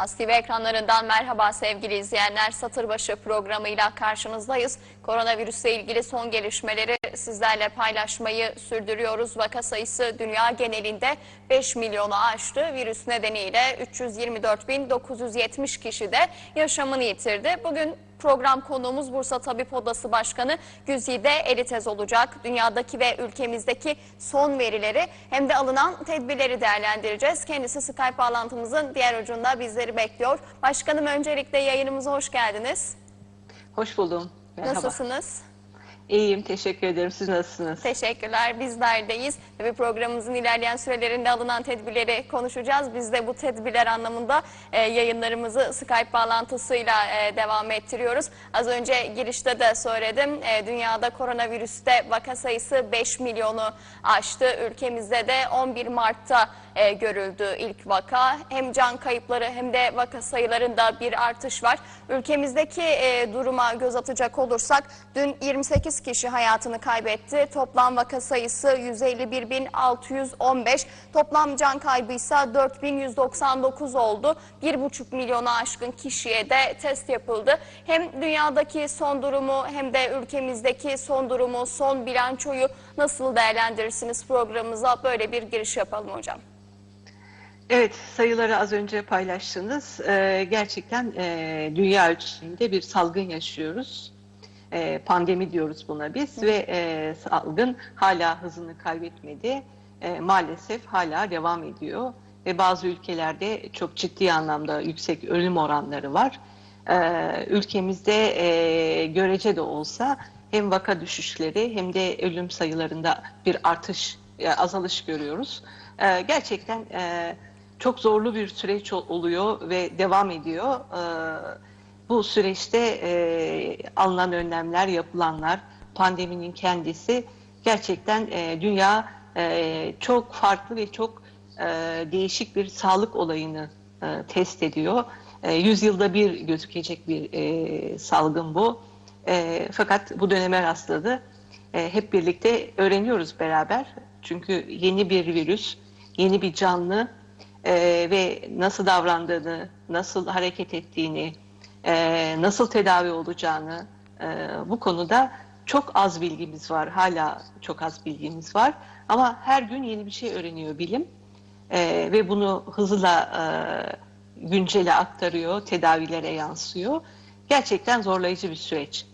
As TV ekranlarından merhaba sevgili izleyenler. Satırbaşı programıyla karşınızdayız. Koronavirüsle ilgili son gelişmeleri sizlerle paylaşmayı sürdürüyoruz. Vaka sayısı dünya genelinde 5 milyonu aştı. Virüs nedeniyle 324.970 kişi de yaşamını yitirdi. Bugün Program konuğumuz Bursa Tabip Odası Başkanı Güzide Elitez olacak. Dünyadaki ve ülkemizdeki son verileri hem de alınan tedbirleri değerlendireceğiz. Kendisi Skype bağlantımızın diğer ucunda bizleri bekliyor. Başkanım öncelikle yayınımıza hoş geldiniz. Hoş buldum. Merhaba. Nasılsınız? İyiyim, teşekkür ederim. Siz nasılsınız? Teşekkürler. Bizlerdeyiz. Tabii programımızın ilerleyen sürelerinde alınan tedbirleri konuşacağız. Biz de bu tedbirler anlamında e, yayınlarımızı Skype bağlantısıyla e, devam ettiriyoruz. Az önce girişte de söyledim. E, dünyada koronavirüste vaka sayısı 5 milyonu aştı. Ülkemizde de 11 Mart'ta e, görüldü ilk vaka. Hem can kayıpları hem de vaka sayılarında bir artış var. Ülkemizdeki e, duruma göz atacak olursak dün 28 kişi hayatını kaybetti. Toplam vaka sayısı 151.615. Toplam can kaybı ise 4.199 oldu. 1,5 milyona aşkın kişiye de test yapıldı. Hem dünyadaki son durumu hem de ülkemizdeki son durumu, son bilançoyu nasıl değerlendirirsiniz programımıza böyle bir giriş yapalım hocam. Evet, sayıları az önce paylaştınız. Ee, gerçekten e, dünya ölçeğinde bir salgın yaşıyoruz. E, pandemi diyoruz buna biz ve e, salgın hala hızını kaybetmedi. E, maalesef hala devam ediyor ve bazı ülkelerde çok ciddi anlamda yüksek ölüm oranları var. E, ülkemizde e, görece de olsa hem vaka düşüşleri hem de ölüm sayılarında bir artış, e, azalış görüyoruz. E, gerçekten e, çok zorlu bir süreç oluyor ve devam ediyor. E, bu süreçte e, alınan önlemler, yapılanlar, pandeminin kendisi gerçekten e, dünya e, çok farklı ve çok değişik bir sağlık olayını test ediyor. Yüzyılda bir gözükecek bir salgın bu. Fakat bu döneme rastladı. Hep birlikte öğreniyoruz beraber. Çünkü yeni bir virüs, yeni bir canlı e, ve nasıl davrandığını, nasıl hareket ettiğini, e, nasıl tedavi olacağını e, bu konuda çok az bilgimiz var. Hala çok az bilgimiz var. Ama her gün yeni bir şey öğreniyor bilim e, ve bunu hızla e, güncele aktarıyor, tedavilere yansıyor. Gerçekten zorlayıcı bir süreç.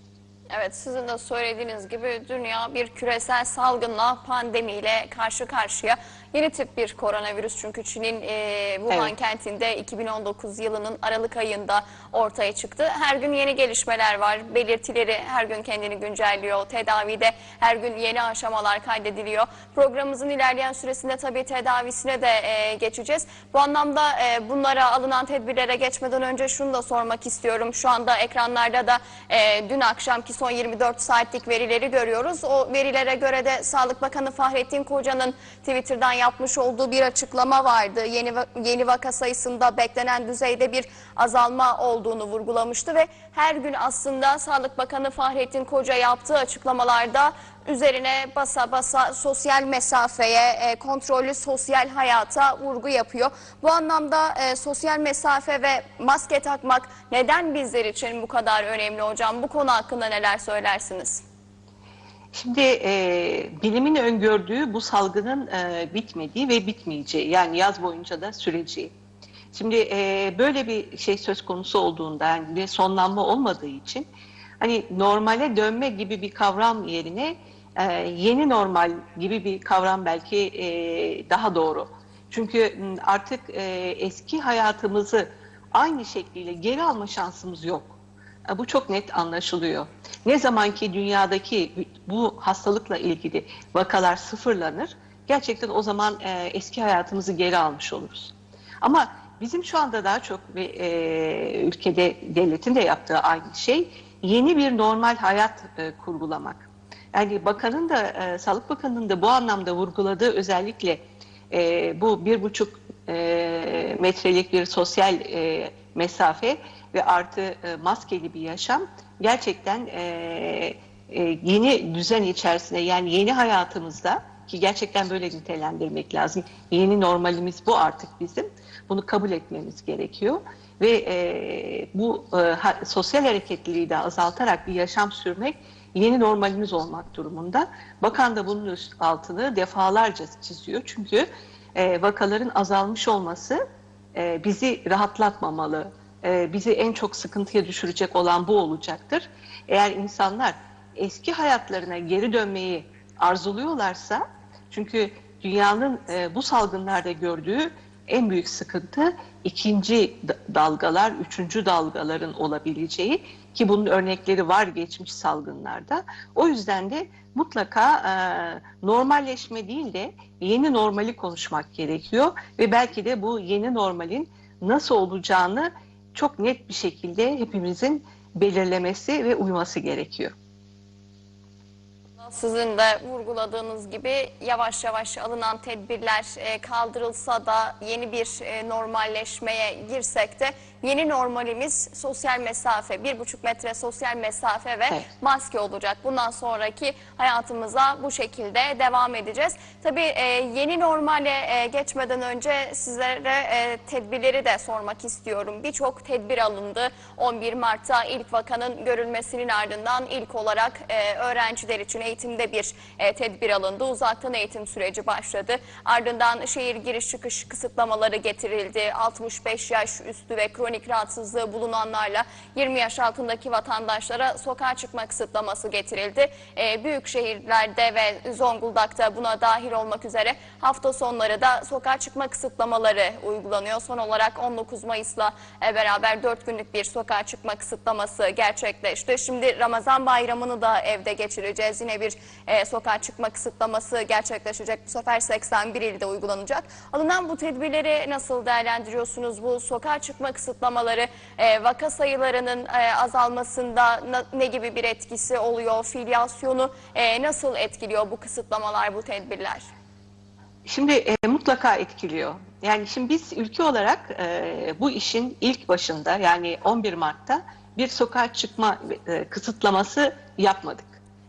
Evet sizin de söylediğiniz gibi dünya bir küresel salgınla pandemiyle karşı karşıya. Yeni tip bir koronavirüs çünkü Çin'in e, Wuhan Evet. kentinde 2019 yılının Aralık ayında ortaya çıktı. Her gün yeni gelişmeler var. Belirtileri her gün kendini güncelliyor. Tedavide her gün yeni aşamalar kaydediliyor. Programımızın ilerleyen süresinde tabii tedavisine de e, geçeceğiz. Bu anlamda e, bunlara alınan tedbirlere geçmeden önce şunu da sormak istiyorum. Şu anda ekranlarda da e, dün akşamki son 24 saatlik verileri görüyoruz. O verilere göre de Sağlık Bakanı Fahrettin Koca'nın Twitter'dan yapmış olduğu bir açıklama vardı. Yeni yeni vaka sayısında beklenen düzeyde bir azalma olduğunu vurgulamıştı ve her gün aslında Sağlık Bakanı Fahrettin Koca yaptığı açıklamalarda üzerine basa basa sosyal mesafeye, e, kontrollü sosyal hayata vurgu yapıyor. Bu anlamda e, sosyal mesafe ve maske takmak neden bizler için bu kadar önemli hocam? Bu konu hakkında neler söylersiniz? Şimdi e, bilimin öngördüğü bu salgının e, bitmediği ve bitmeyeceği yani yaz boyunca da süreceği. Şimdi e, böyle bir şey söz konusu olduğunda yani bir sonlanma olmadığı için hani normale dönme gibi bir kavram yerine e, yeni normal gibi bir kavram belki e, daha doğru. Çünkü artık e, eski hayatımızı aynı şekliyle geri alma şansımız yok. E, Bu çok net anlaşılıyor. Ne zaman ki dünyadaki bu hastalıkla ilgili vakalar sıfırlanır, gerçekten o zaman e, eski hayatımızı geri almış oluruz. Ama bizim şu anda daha çok ve e, ülkede devletin de yaptığı aynı şey yeni bir normal hayat e, kurgulamak. Yani bakanın da e, Sağlık Bakanı'nın da bu anlamda vurguladığı özellikle e, bu bir buçuk e, metrelik bir sosyal e, mesafe ve artı e, maskeli bir yaşam gerçekten e, e, yeni düzen içerisinde yani yeni hayatımızda ki gerçekten böyle nitelendirmek lazım. Yeni normalimiz bu artık bizim. Bunu kabul etmemiz gerekiyor ve e, bu e, ha- sosyal hareketliliği de azaltarak bir yaşam sürmek yeni normalimiz olmak durumunda. Bakan da bunun altını defalarca çiziyor. Çünkü e, vakaların azalmış olması e, bizi rahatlatmamalı. E, bizi en çok sıkıntıya düşürecek olan bu olacaktır. Eğer insanlar eski hayatlarına geri dönmeyi arzuluyorlarsa, çünkü dünyanın e, bu salgınlarda gördüğü en büyük sıkıntı ikinci dalgalar, üçüncü dalgaların olabileceği ki bunun örnekleri var geçmiş salgınlarda. O yüzden de mutlaka e, normalleşme değil de yeni normali konuşmak gerekiyor ve belki de bu yeni normalin nasıl olacağını çok net bir şekilde hepimizin belirlemesi ve uyması gerekiyor. Sizin de vurguladığınız gibi yavaş yavaş alınan tedbirler e, kaldırılsa da yeni bir e, normalleşmeye girsek de yeni normalimiz sosyal mesafe, bir buçuk metre sosyal mesafe ve Evet. maske olacak. Bundan sonraki hayatımıza bu şekilde devam edeceğiz. Tabii e, yeni normale e, geçmeden önce sizlere e, tedbirleri de sormak istiyorum. Birçok tedbir alındı. 11 Mart'ta ilk vakanın görülmesinin ardından ilk olarak e, öğrenciler için eğitimde bir e, tedbir alındı. Uzaktan eğitim süreci başladı. Ardından şehir giriş çıkış kısıtlamaları getirildi. 65 yaş üstü ve kronik rahatsızlığı bulunanlarla 20 yaş altındaki vatandaşlara sokağa çıkma kısıtlaması getirildi. E, büyük şehirlerde ve Zonguldak'ta buna dahil olmak üzere hafta sonları da sokağa çıkma kısıtlamaları uygulanıyor. Son olarak 19 Mayıs'la e, beraber 4 günlük bir sokağa çıkma kısıtlaması gerçekleşti. Şimdi Ramazan bayramını da evde geçireceğiz. Yine bir e, sokağa çıkma kısıtlaması gerçekleşecek. Bu sefer 81 ilde uygulanacak. Alınan bu tedbirleri nasıl değerlendiriyorsunuz? Bu sokağa çıkma kısıtlamaları e, vaka sayılarının e, azalmasında na- ne gibi bir etkisi oluyor? Filyasyonu e, nasıl etkiliyor bu kısıtlamalar, bu tedbirler? Şimdi e, mutlaka etkiliyor. Yani şimdi biz ülke olarak e, bu işin ilk başında yani 11 Mart'ta bir sokağa çıkma e, kısıtlaması yapmadık.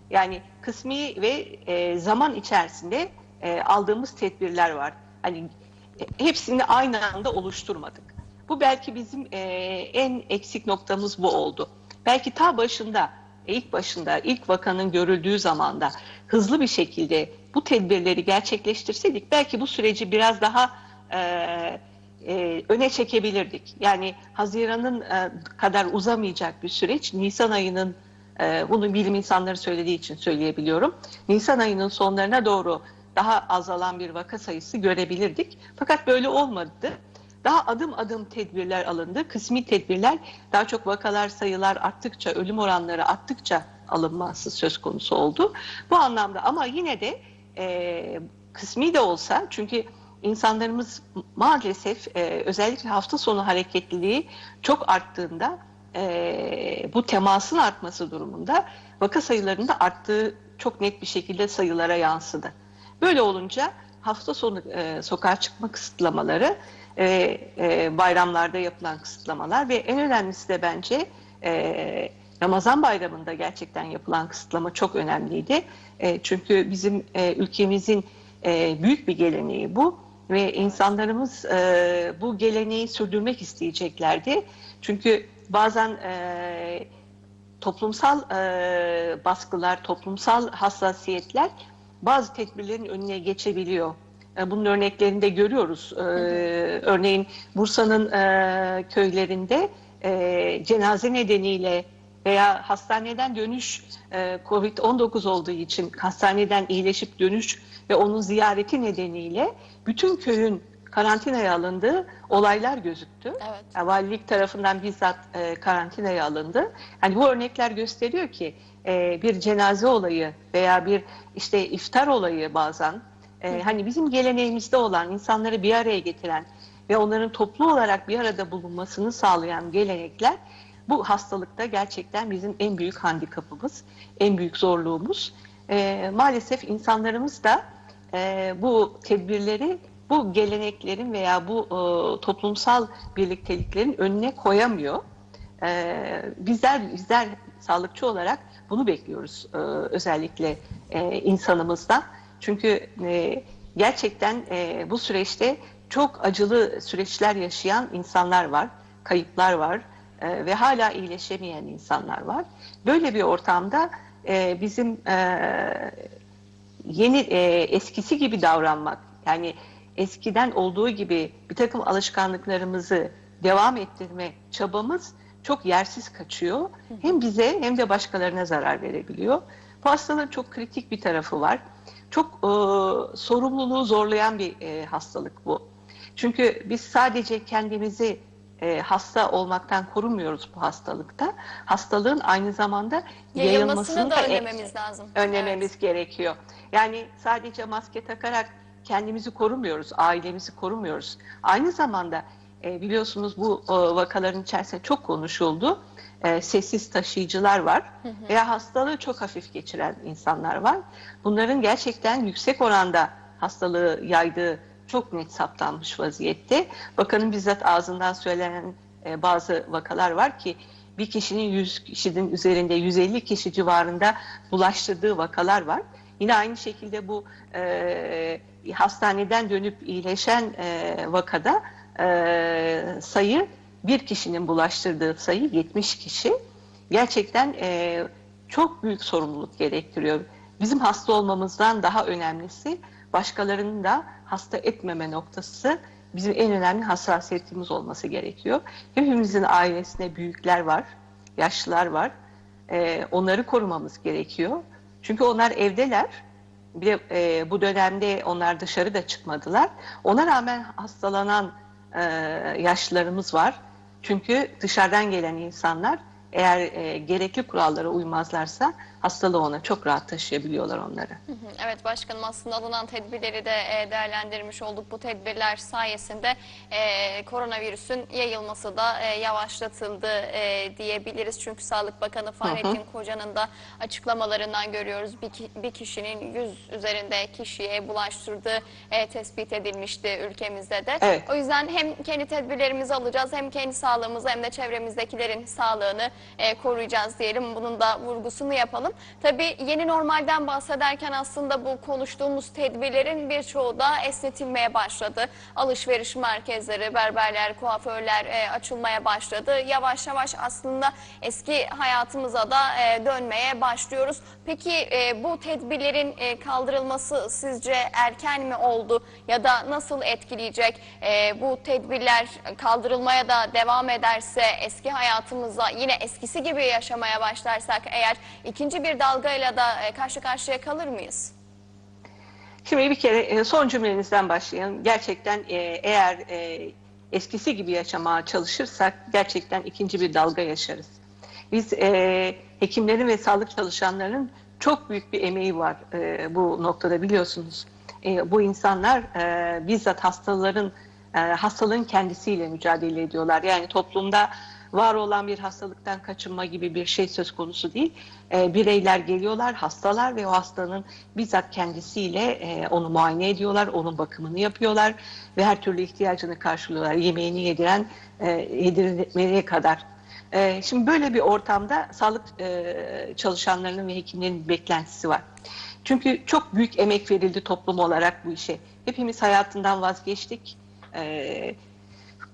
Yani kısmi ve e, zaman içerisinde e, aldığımız tedbirler var. Hani e, hepsini aynı anda oluşturmadık. Bu belki bizim e, en eksik noktamız bu oldu. Belki ta başında, ilk başında, ilk vakanın görüldüğü zamanda hızlı bir şekilde bu tedbirleri gerçekleştirseydik belki bu süreci biraz daha e, e, öne çekebilirdik. Yani Haziran'ın e, kadar uzamayacak bir süreç, Nisan ayının e, bunu bilim insanları söylediği için söyleyebiliyorum. Nisan ayının sonlarına doğru daha azalan bir vaka sayısı görebilirdik. Fakat böyle olmadı. Daha adım adım tedbirler alındı. Kısmi tedbirler daha çok vakalar sayılar arttıkça, ölüm oranları arttıkça alınması söz konusu oldu. Bu anlamda ama yine de e, kısmi de olsa çünkü insanlarımız maalesef e, özellikle hafta sonu hareketliliği çok arttığında e, bu temasın artması durumunda vaka sayılarında arttığı çok net bir şekilde sayılara yansıdı. Böyle olunca hafta sonu e, sokağa çıkma kısıtlamaları, e, e, bayramlarda yapılan kısıtlamalar ve en önemlisi de bence e, Ramazan bayramında gerçekten yapılan kısıtlama çok önemliydi. E, çünkü bizim e, ülkemizin e, büyük bir geleneği bu ve insanlarımız e, bu geleneği sürdürmek isteyeceklerdi. Çünkü bazen e, toplumsal e, baskılar, toplumsal hassasiyetler bazı tedbirlerin önüne geçebiliyor. E, bunun örneklerini de görüyoruz. E, örneğin Bursa'nın e, köylerinde e, cenaze nedeniyle veya hastaneden dönüş e, Covid-19 olduğu için hastaneden iyileşip dönüş ve onun ziyareti nedeniyle bütün köyün karantinaya alındığı olaylar gözüktü. Evet. Yani Valilik tarafından bizzat e, karantinaya alındı. Hani bu örnekler gösteriyor ki e, bir cenaze olayı veya bir işte iftar olayı bazen e, hani bizim geleneğimizde olan insanları bir araya getiren ve onların toplu olarak bir arada bulunmasını sağlayan gelenekler bu hastalıkta gerçekten bizim en büyük handikapımız, en büyük zorluğumuz. E, maalesef insanlarımız da e, bu tedbirleri bu geleneklerin veya bu e, toplumsal birlikteliklerin önüne koyamıyor. E, bizler bizler sağlıkçı olarak bunu bekliyoruz e, özellikle e, insanımızdan. Çünkü e, gerçekten e, bu süreçte çok acılı süreçler yaşayan insanlar var, kayıplar var e, ve hala iyileşemeyen insanlar var. Böyle bir ortamda e, bizim e, yeni e, eskisi gibi davranmak yani eskiden olduğu gibi bir takım alışkanlıklarımızı devam ettirme çabamız çok yersiz kaçıyor. Hem bize hem de başkalarına zarar verebiliyor. Bu hastalığın çok kritik bir tarafı var. Çok e, sorumluluğu zorlayan bir e, hastalık bu. Çünkü biz sadece kendimizi e, hasta olmaktan korumuyoruz bu hastalıkta. Hastalığın aynı zamanda Yayılmasını yayılmasını da da önlememiz lazım. önlememiz gerekiyor. Yani sadece maske takarak kendimizi korumuyoruz, ailemizi korumuyoruz. Aynı zamanda e, biliyorsunuz bu e, vakaların içerisinde çok konuşuldu. E, sessiz taşıyıcılar var veya hastalığı çok hafif geçiren insanlar var. Bunların gerçekten yüksek oranda hastalığı yaydığı çok net saptanmış vaziyette. Bakanın bizzat ağzından söylenen e, bazı vakalar var ki bir kişinin 100 kişinin üzerinde 150 kişi civarında bulaştırdığı vakalar var. Yine aynı şekilde bu e, hastaneden dönüp iyileşen e, vakada e, sayı bir kişinin bulaştırdığı sayı 70 kişi. Gerçekten e, çok büyük sorumluluk gerektiriyor. Bizim hasta olmamızdan daha önemlisi başkalarının da hasta etmeme noktası bizim en önemli hassasiyetimiz olması gerekiyor. Hepimizin ailesinde büyükler var, yaşlılar var. E, onları korumamız gerekiyor. Çünkü onlar evdeler. Bir de e, bu dönemde onlar dışarı da çıkmadılar. Ona rağmen hastalanan e, yaşlılarımız var. Çünkü dışarıdan gelen insanlar eğer e, gerekli kurallara uymazlarsa hastalığı ona çok rahat taşıyabiliyorlar onları. Evet başkanım aslında alınan tedbirleri de e, değerlendirmiş olduk. Bu tedbirler sayesinde e, koronavirüsün yayılması da e, yavaşlatıldı diyebiliriz. Çünkü Sağlık Bakanı Fahrettin Koca'nın da açıklamalarından görüyoruz. Bir, bir kişinin 100 üzerinde kişiye bulaştırdığı tespit edilmişti ülkemizde de. Evet. O yüzden hem kendi tedbirlerimizi alacağız hem kendi sağlığımızı hem de çevremizdekilerin sağlığını koruyacağız diyelim. Bunun da vurgusunu yapalım. Tabii yeni normalden bahsederken aslında bu konuştuğumuz tedbirlerin birçoğu da esnetilmeye başladı. Alışveriş merkezleri, berberler, kuaförler e, açılmaya başladı. Yavaş yavaş aslında eski hayatımıza da e, dönmeye başlıyoruz. Peki e, bu tedbirlerin e, kaldırılması sizce erken mi oldu ya da nasıl etkileyecek? E, bu tedbirler kaldırılmaya da devam ederse eski hayatımıza yine eskisi gibi yaşamaya başlarsak eğer ikinci bir dalgayla da e, karşı karşıya kalır mıyız? Şimdi bir kere e, son cümlenizden başlayalım. Gerçekten e, eğer eskisi gibi yaşamaya çalışırsak gerçekten ikinci bir dalga yaşarız. Biz hekimlerin ve sağlık çalışanlarının çok büyük bir emeği var bu noktada biliyorsunuz. Bu insanlar bizzat hastaların hastalığın kendisiyle mücadele ediyorlar. Yani toplumda var olan bir hastalıktan kaçınma gibi bir şey söz konusu değil. E, bireyler geliyorlar, hastalar ve o hastanın bizzat kendisiyle e, onu muayene ediyorlar, onun bakımını yapıyorlar ve her türlü ihtiyacını karşılıyorlar. Yemeğini yediren, e, yedirmeye kadar. E, şimdi böyle bir ortamda sağlık e, çalışanlarının ve hekimlerin beklentisi var. Çünkü çok büyük emek verildi toplum olarak bu işe. Hepimiz hayatından vazgeçtik.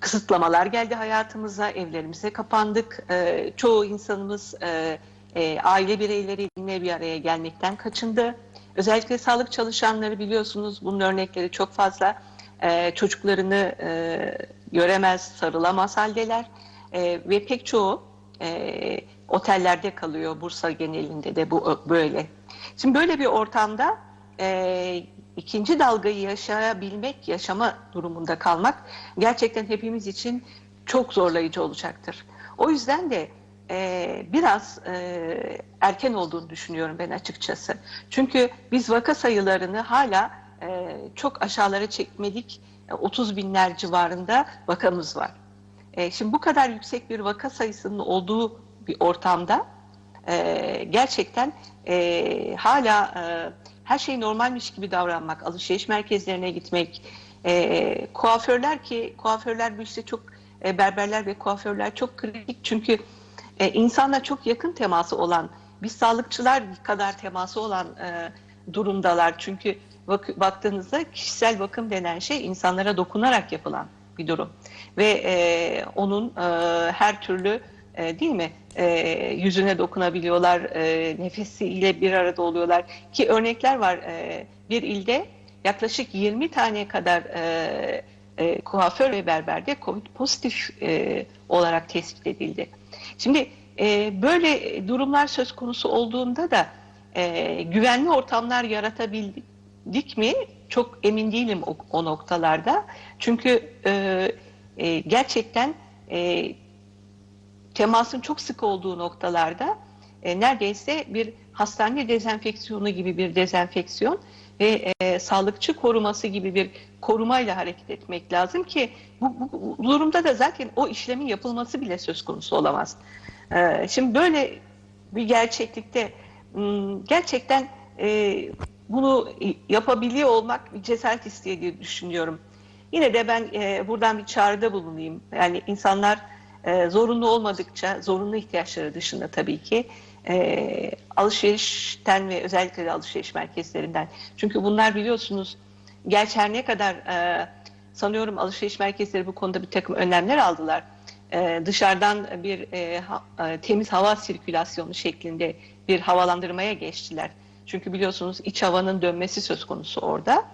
E, kısıtlamalar geldi hayatımıza, evlerimize kapandık. Ee, çoğu insanımız e, e, aile bireyleriyle bir araya gelmekten kaçındı. Özellikle sağlık çalışanları biliyorsunuz bunun örnekleri çok fazla. Ee, çocuklarını e, göremez, sarılamaz haldeler Ee, ve pek çoğu e, otellerde kalıyor. Bursa genelinde de bu böyle. Şimdi böyle bir ortamda e, ikinci dalgayı yaşayabilmek, yaşama durumunda kalmak gerçekten hepimiz için çok zorlayıcı olacaktır. O yüzden de e, biraz e, erken olduğunu düşünüyorum ben açıkçası. Çünkü biz vaka sayılarını hala e, çok aşağılara çekmedik. E, 30 binler civarında vakamız var. E, şimdi bu kadar yüksek bir vaka sayısının olduğu bir ortamda e, gerçekten e, hala e, her şey normalmiş gibi davranmak, alışveriş merkezlerine gitmek, e, kuaförler ki kuaförler bu işte çok e, berberler ve kuaförler çok kritik çünkü e, insanla çok yakın teması olan, biz sağlıkçılar kadar teması olan e, durumdalar çünkü bak- baktığınızda kişisel bakım denen şey insanlara dokunarak yapılan bir durum. Ve e, onun e, her türlü e, değil mi e, yüzüne dokunabiliyorlar, e, nefesiyle bir arada oluyorlar. Ki örnekler var e, bir ilde yaklaşık 20 tane kadar e, e, kuaför ve berberde COVID pozitif e, olarak tespit edildi. Şimdi e, böyle durumlar söz konusu olduğunda da e, güvenli ortamlar yaratabildik mi? Çok emin değilim o, o noktalarda. Çünkü e, e, gerçekten e, temasın çok sık olduğu noktalarda e, neredeyse bir hastane dezenfeksiyonu gibi bir dezenfeksiyon ve e, sağlıkçı koruması gibi bir korumayla hareket etmek lazım ki bu, bu, bu durumda da zaten o işlemin yapılması bile söz konusu olamaz. E, şimdi böyle bir gerçeklikte gerçekten e, bunu yapabiliyor olmak bir cesaret isteği düşünüyorum. Yine de ben e, buradan bir çağrıda bulunayım. Yani insanlar e, zorunlu olmadıkça, zorunlu ihtiyaçları dışında tabii ki e, alışverişten ve özellikle de alışveriş merkezlerinden. Çünkü bunlar biliyorsunuz, gerçi her ne kadar e, sanıyorum alışveriş merkezleri bu konuda bir takım önlemler aldılar. E, dışarıdan bir e, ha, e, temiz hava sirkülasyonu şeklinde bir havalandırmaya geçtiler. Çünkü biliyorsunuz iç havanın dönmesi söz konusu orada.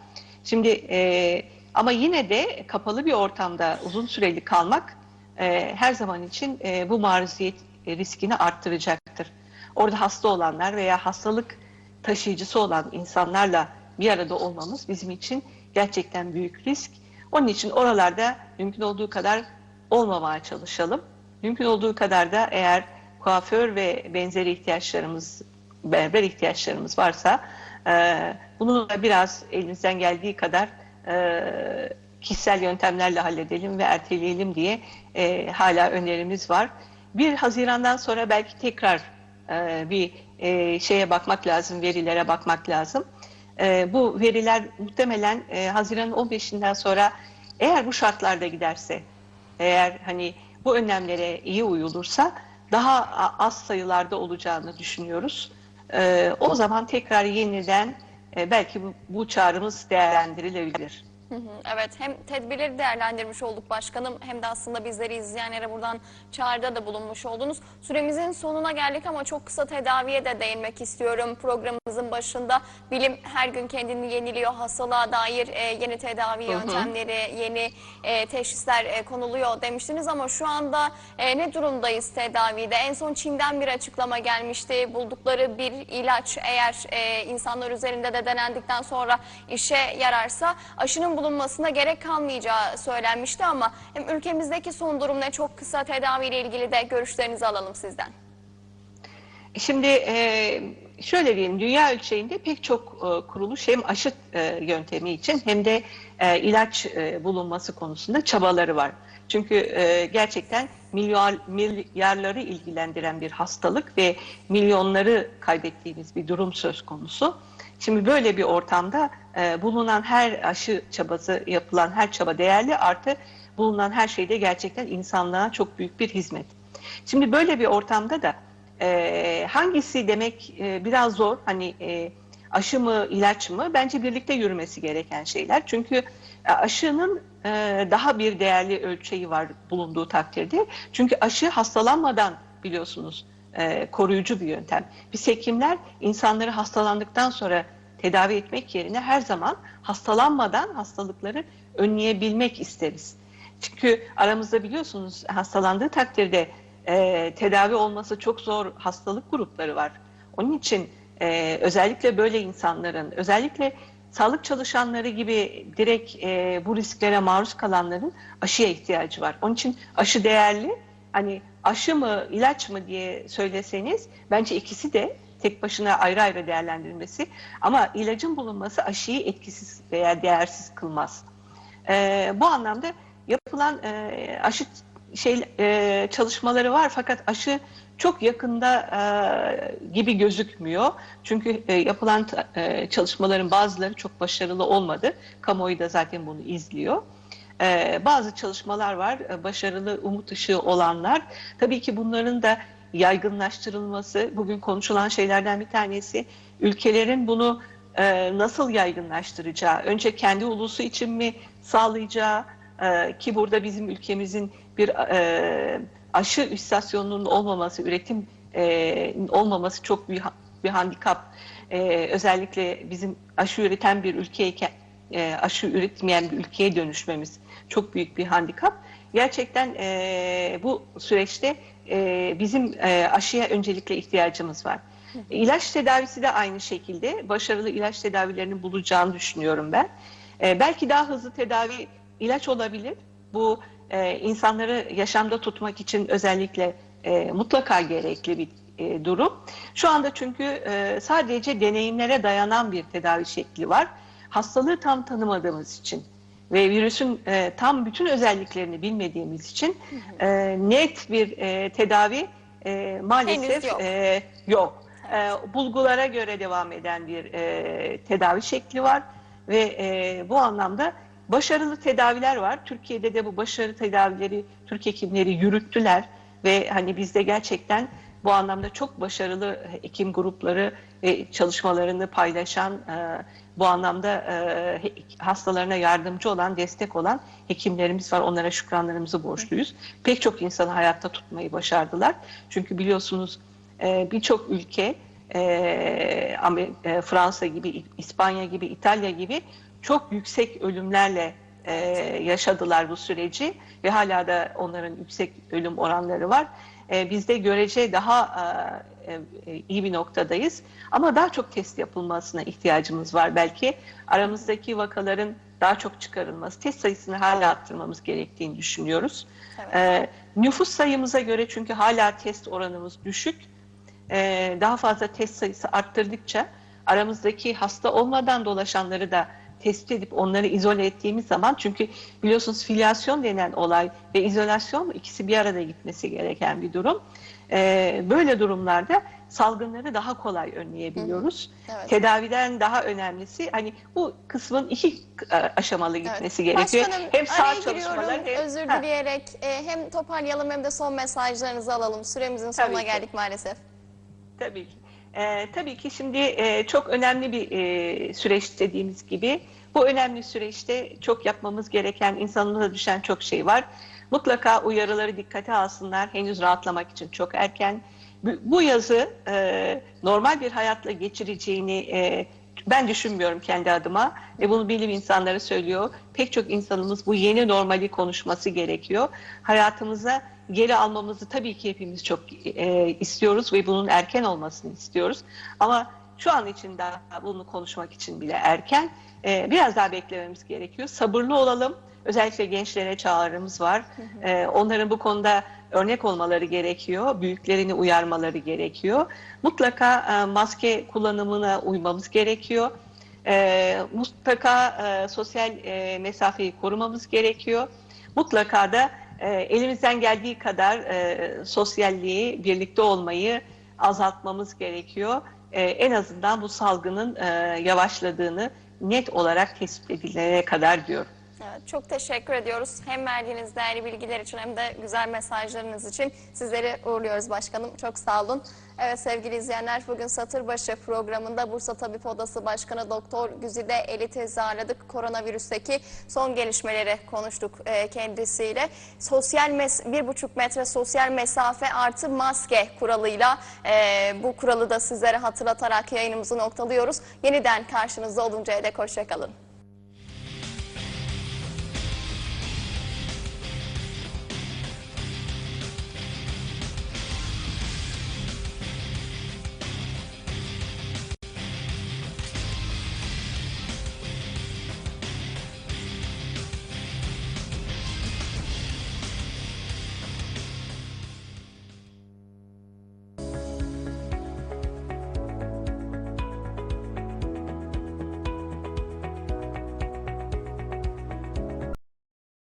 Şimdi e, ama yine de kapalı bir ortamda uzun süreli kalmak e, her zaman için e, bu maruziyet riskini arttıracaktır. Orada hasta olanlar veya hastalık taşıyıcısı olan insanlarla bir arada olmamız bizim için gerçekten büyük risk. Onun için oralarda mümkün olduğu kadar olmamaya çalışalım. Mümkün olduğu kadar da eğer kuaför ve benzeri ihtiyaçlarımız, berber ihtiyaçlarımız varsa e, bunu da biraz elimizden geldiği kadar e, kişisel yöntemlerle halledelim ve erteleyelim diye e, hala önerimiz var. 1 Haziran'dan sonra belki tekrar e, bir e, şeye bakmak lazım, verilere bakmak lazım. E, bu veriler muhtemelen e, Haziran'ın 15'inden sonra eğer bu şartlarda giderse, eğer hani bu önlemlere iyi uyulursa daha az sayılarda olacağını düşünüyoruz. E, o zaman tekrar yeniden e, belki bu, bu çağrımız değerlendirilebilir. Hı hı, Evet hem tedbirleri değerlendirmiş olduk başkanım hem de aslında bizleri izleyenlere buradan çağrıda da bulunmuş oldunuz. Süremizin sonuna geldik ama çok kısa tedaviye de değinmek istiyorum. Programımızın başında bilim her gün kendini yeniliyor. Hastalığa dair e, yeni tedavi yöntemleri, yeni e, teşhisler e, konuluyor demiştiniz ama şu anda e, ne durumdayız tedavide? En son Çin'den bir açıklama gelmişti. Buldukları bir ilaç eğer e, insanlar üzerinde de denendikten sonra işe yararsa aşının bulunmasına gerek kalmayacağı söylenmişti ama hem ülkemizdeki son durum ne çok kısa tedaviyle ilgili de görüşlerinizi alalım sizden. Şimdi e, şöyle diyeyim, dünya ölçeğinde pek çok e, kuruluş hem aşı e, yöntemi için hem de ilaç bulunması konusunda çabaları var. Çünkü gerçekten milyar, milyarları ilgilendiren bir hastalık ve milyonları kaybettiğimiz bir durum söz konusu. Şimdi böyle bir ortamda e, bulunan her aşı çabası, yapılan her çaba değerli artı bulunan her şeyde gerçekten insanlığa çok büyük bir hizmet. Şimdi böyle bir ortamda da e, hangisi demek e, biraz zor. Hani e, aşı mı, ilaç mı? Bence birlikte yürümesi gereken şeyler. Çünkü e, aşının e, daha bir değerli ölçeği var bulunduğu takdirde. Çünkü aşı hastalanmadan biliyorsunuz e, koruyucu bir yöntem. Biz hekimler insanları hastalandıktan sonra tedavi etmek yerine her zaman hastalanmadan hastalıkları önleyebilmek isteriz. Çünkü aramızda biliyorsunuz hastalandığı takdirde e, tedavi olması çok zor hastalık grupları var. Onun için e, özellikle böyle insanların, özellikle sağlık çalışanları gibi direkt e, bu risklere maruz kalanların aşıya ihtiyacı var. Onun için aşı değerli. Hani aşı mı, ilaç mı diye söyleseniz bence ikisi de tek başına ayrı ayrı değerlendirilmesi. Ama ilacın bulunması aşıyı etkisiz veya değersiz kılmaz. E, bu anlamda yapılan e, aşı şey e, çalışmaları var fakat aşı çok yakında e, gibi gözükmüyor. Çünkü e, yapılan e, çalışmaların bazıları çok başarılı olmadı. Kamuoyu da zaten bunu izliyor. E, bazı çalışmalar var, e, başarılı umut ışığı olanlar. Tabii ki bunların da yaygınlaştırılması, bugün konuşulan şeylerden bir tanesi, ülkelerin bunu e, nasıl yaygınlaştıracağı, önce kendi ulusu için mi sağlayacağı e, ki burada bizim ülkemizin bir e, aşı istasyonunun olmaması, üretim e, olmaması çok büyük bir handikap. E, özellikle bizim aşı üreten bir ülkeyken e, aşı üretmeyen bir ülkeye dönüşmemiz çok büyük bir handikap. Gerçekten e, bu süreçte e, bizim e, aşıya öncelikle ihtiyacımız var. İlaç tedavisi de aynı şekilde başarılı ilaç tedavilerinin bulacağını düşünüyorum ben. E, belki daha hızlı tedavi ilaç olabilir. Bu e, insanları yaşamda tutmak için özellikle e, mutlaka gerekli bir e, durum. Şu anda çünkü e, sadece deneyimlere dayanan bir tedavi şekli var. Hastalığı tam tanımadığımız için ve virüsün e, tam bütün özelliklerini bilmediğimiz için e, net bir e, tedavi e, maalesef Henüz yok. e, yok. E, bulgulara göre devam eden bir e, tedavi şekli var ve e, bu anlamda başarılı tedaviler var. Türkiye'de de bu başarılı tedavileri Türk hekimleri yürüttüler ve hani bizde gerçekten bu anlamda çok başarılı hekim grupları ve çalışmalarını paylaşan e, bu anlamda e, hastalarına yardımcı olan, destek olan hekimlerimiz var. Onlara şükranlarımızı borçluyuz. Pek çok insanı hayatta tutmayı başardılar. Çünkü biliyorsunuz e, birçok ülke e, e, Fransa gibi, İspanya gibi, İtalya gibi çok yüksek ölümlerle e, yaşadılar bu süreci ve hala da onların yüksek ölüm oranları var. E, bizde görece daha e, e, iyi bir noktadayız ama daha çok test yapılmasına ihtiyacımız var belki. Aramızdaki vakaların daha çok çıkarılması, test sayısını hala arttırmamız gerektiğini düşünüyoruz. Evet. E, nüfus sayımıza göre çünkü hala test oranımız düşük. E, daha fazla test sayısı arttırdıkça aramızdaki hasta olmadan dolaşanları da tespit edip onları izole ettiğimiz zaman çünkü biliyorsunuz filyasyon denen olay ve izolasyon ikisi bir arada gitmesi gereken bir durum. E, böyle durumlarda salgınları daha kolay önleyebiliyoruz. Evet. Tedaviden daha önemlisi hani bu kısmın iki e, aşamalı gitmesi gerekiyor. Başkanım hem sağ çalışmalar hem Özür Ha. dileyerek e, hem toparlayalım hem de son mesajlarınızı alalım. Süremizin sonuna Tabii ki. geldik maalesef. Tabii ki. Ee, tabii ki şimdi e, çok önemli bir e, süreç dediğimiz gibi bu önemli süreçte çok yapmamız gereken insanımıza düşen çok şey var. Mutlaka uyarıları dikkate alsınlar. Henüz rahatlamak için çok erken. Bu yazı e, normal bir hayatla geçireceğini e, ben düşünmüyorum kendi adıma ve bunu bilim insanları söylüyor. Pek çok insanımız bu yeni normali konuşması gerekiyor. Hayatımıza geri almamızı tabii ki hepimiz çok e, istiyoruz ve bunun erken olmasını istiyoruz. Ama şu an için daha bunu konuşmak için bile erken. E, biraz daha beklememiz gerekiyor. Sabırlı olalım. Özellikle gençlere çağrımız var. E, onların bu konuda örnek olmaları gerekiyor. Büyüklerini uyarmaları gerekiyor. Mutlaka e, maske kullanımına uymamız gerekiyor. E, mutlaka e, sosyal e, mesafeyi korumamız gerekiyor. Mutlaka da e, elimizden geldiği kadar e, sosyalliği, birlikte olmayı azaltmamız gerekiyor. E, en azından bu salgının e, yavaşladığını net olarak tespit edilene kadar diyorum. Evet, çok teşekkür ediyoruz. Hem verdiğiniz değerli bilgiler için hem de güzel mesajlarınız için sizleri uğurluyoruz başkanım. Çok sağ olun. Evet sevgili izleyenler bugün Satırbaşı programında Bursa Tabip Odası Başkanı Doktor Güzide Elit'i ağırladık. Koronavirüsteki son gelişmeleri konuştuk e, kendisiyle. Sosyal bir buçuk metre sosyal mesafe artı maske kuralıyla e, bu kuralı da sizlere hatırlatarak yayınımızı noktalıyoruz. Yeniden karşınızda oluncaya dek hoşçakalın.